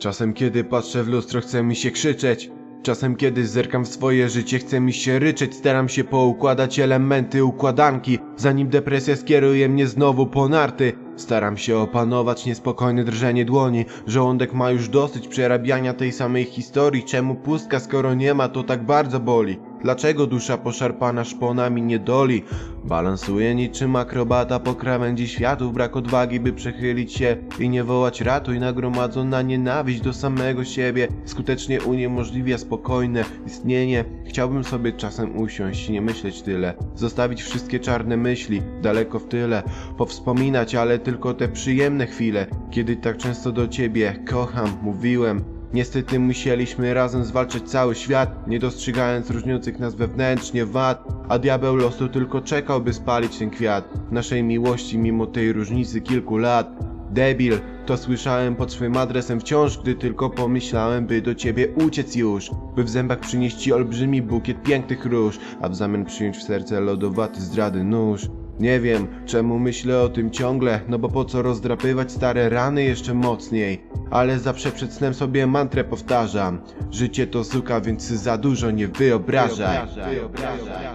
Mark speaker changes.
Speaker 1: Czasem kiedy patrzę w lustro chce mi się krzyczeć. Czasem kiedy zerkam w swoje życie chce mi się ryczeć. Staram się poukładać elementy układanki. Zanim depresja skieruje mnie znowu po narty Staram się opanować niespokojne drżenie dłoni. Żołądek ma już dosyć przerabiania tej samej historii. Czemu pustka skoro nie ma to tak bardzo boli Dlaczego dusza poszarpana szponami nie doli? Balansuje niczym akrobata po krawędzi światów Brak odwagi by przechylić się i nie wołać ratuj. Nagromadzona nienawiść do samego siebie Skutecznie uniemożliwia spokojne istnienie. Chciałbym sobie czasem usiąść i nie myśleć tyle. Zostawić wszystkie czarne myśli daleko w tyle. Powspominać, ale tylko te przyjemne chwile. Kiedy tak często do ciebie kocham, mówiłem Niestety musieliśmy razem zwalczać cały świat, nie dostrzegając różniących nas wewnętrznie wad, a diabeł losu tylko czekał, by spalić ten kwiat naszej miłości mimo tej różnicy kilku lat. Debil, to słyszałem pod swym adresem wciąż, gdy tylko pomyślałem, by do ciebie uciec już, by w zębach przynieść ci olbrzymi bukiet pięknych róż, a w zamian przyjąć w serce lodowaty zdrady nóż. Nie wiem, czemu myślę o tym ciągle, no bo po co rozdrapywać stare rany jeszcze mocniej. Ale zawsze przed snem sobie mantrę powtarzam. Życie to suka, więc za dużo nie wyobrażaj. wyobrażaj.